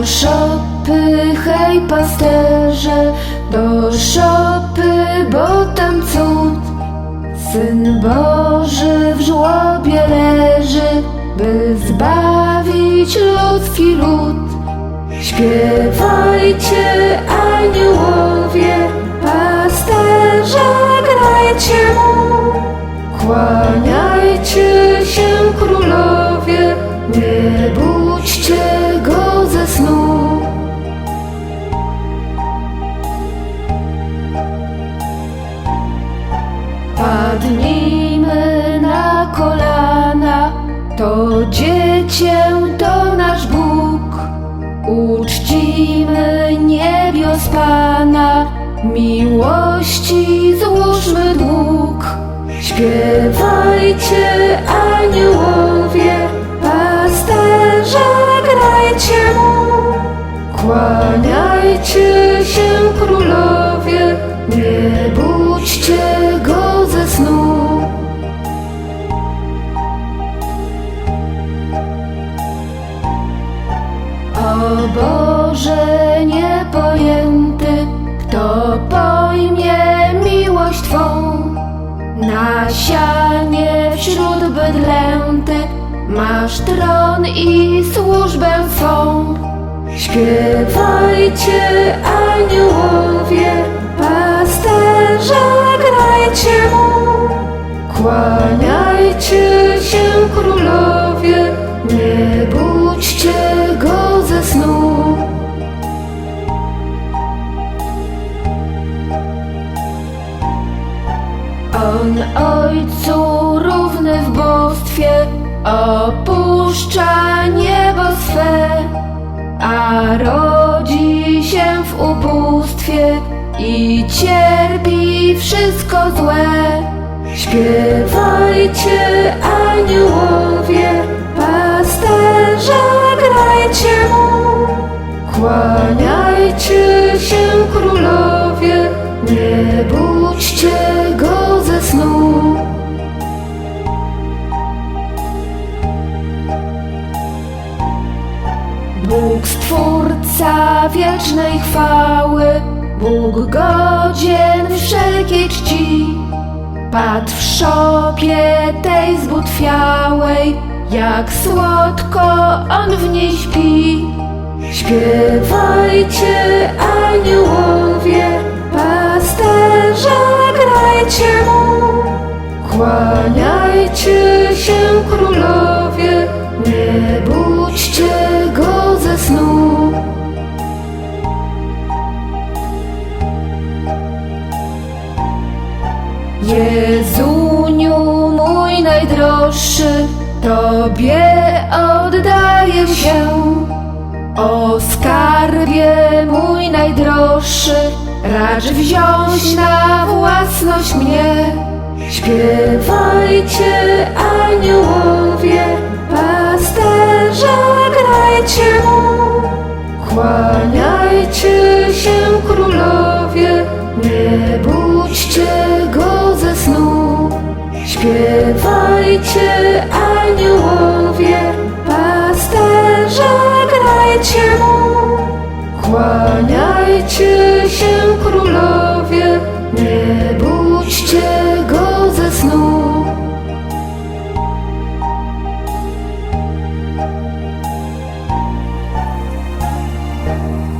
Do szopy, hej pasterze, do szopy, bo tam cud. Syn Boży w żłobie leży, by zbawić ludzki lud. Śpiewajcie, aniołowie, Padnijmy na kolana, to dziecię to nasz Bóg. Uczcimy niebios Pana, miłości złóżmy dług. Śpiewajcie, aniołowie, pasterze, grajcie mu. Kłaniajcie się, masz tron i służbę swą. Śpiewajcie, aniołowie, pasterze, grajcie mu. Kłaniajcie się, królowie, nie budźcie go ze snu. On Ojcu równy w bóstwie opuszcza niebo swe, a rodzi się w ubóstwie i cierpi wszystko złe. Śpiewajcie, aniołowie, pasterze, grajcie mu. Kłaniajcie się, królowie, nie budźcie Bóg Stwórca wiecznej chwały, Bóg godzien wszelkiej czci. Padł w szopie tej zbutwiałej, jak słodko on w niej śpi. Śpiewajcie, Jezuniu mój najdroższy, Tobie oddaję się. O skarbie mój najdroższy, racz wziąć na własność mnie. Śpiewajcie, aniołowie, pasterze, Śpiewajcie aniołowie, pasterze grajcie mu. Kłaniajcie się królowie, nie budźcie go ze snu. thank